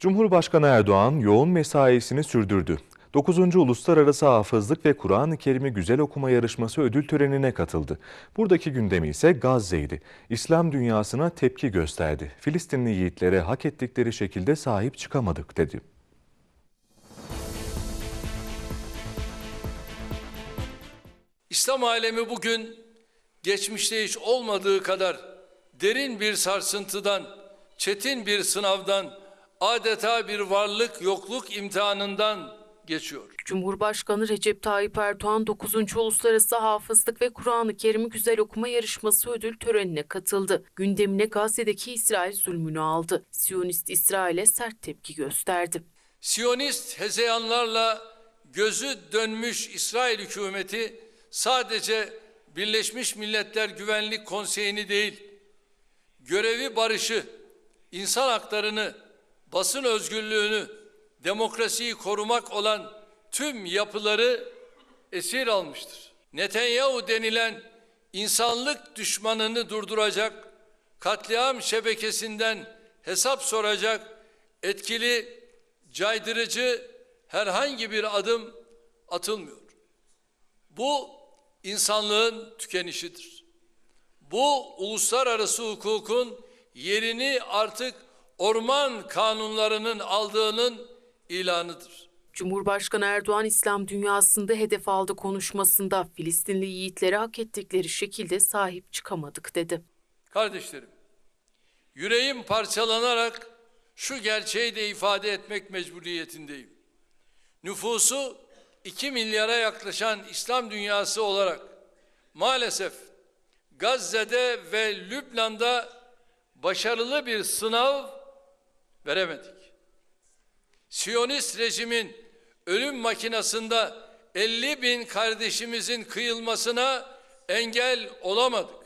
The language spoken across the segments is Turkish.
Cumhurbaşkanı Erdoğan yoğun mesaisini sürdürdü. 9. Uluslararası Hafızlık ve Kur'an-ı Kerim'i Güzel Okuma Yarışması ödül törenine katıldı. Buradaki gündemi ise Gazze'ydi. İslam dünyasına tepki gösterdi. Filistinli yiğitlere hak ettikleri şekilde sahip çıkamadık dedi. İslam alemi bugün geçmişte hiç olmadığı kadar derin bir sarsıntıdan, çetin bir sınavdan, adeta bir varlık yokluk imtihanından geçiyor. Cumhurbaşkanı Recep Tayyip Erdoğan 9. Uluslararası Hafızlık ve Kur'an-ı Kerim'i Güzel Okuma Yarışması ödül törenine katıldı. Gündemine Gazze'deki İsrail zulmünü aldı. Siyonist İsrail'e sert tepki gösterdi. Siyonist hezeyanlarla gözü dönmüş İsrail hükümeti sadece Birleşmiş Milletler Güvenlik Konseyi'ni değil, görevi barışı, insan haklarını, basın özgürlüğünü, demokrasiyi korumak olan tüm yapıları esir almıştır. Netanyahu denilen insanlık düşmanını durduracak, katliam şebekesinden hesap soracak etkili, caydırıcı herhangi bir adım atılmıyor. Bu insanlığın tükenişidir. Bu uluslararası hukukun yerini artık orman kanunlarının aldığının ilanıdır. Cumhurbaşkanı Erdoğan İslam dünyasında hedef aldı konuşmasında Filistinli yiğitlere hak ettikleri şekilde sahip çıkamadık dedi. Kardeşlerim, yüreğim parçalanarak şu gerçeği de ifade etmek mecburiyetindeyim. Nüfusu 2 milyara yaklaşan İslam dünyası olarak maalesef Gazze'de ve Lübnan'da başarılı bir sınav veremedik. Siyonist rejimin ölüm makinasında 50 bin kardeşimizin kıyılmasına engel olamadık.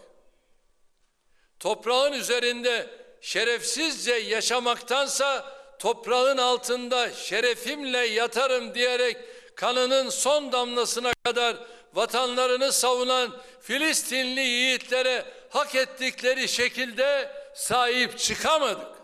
Toprağın üzerinde şerefsizce yaşamaktansa toprağın altında şerefimle yatarım diyerek kanının son damlasına kadar vatanlarını savunan Filistinli yiğitlere hak ettikleri şekilde sahip çıkamadık.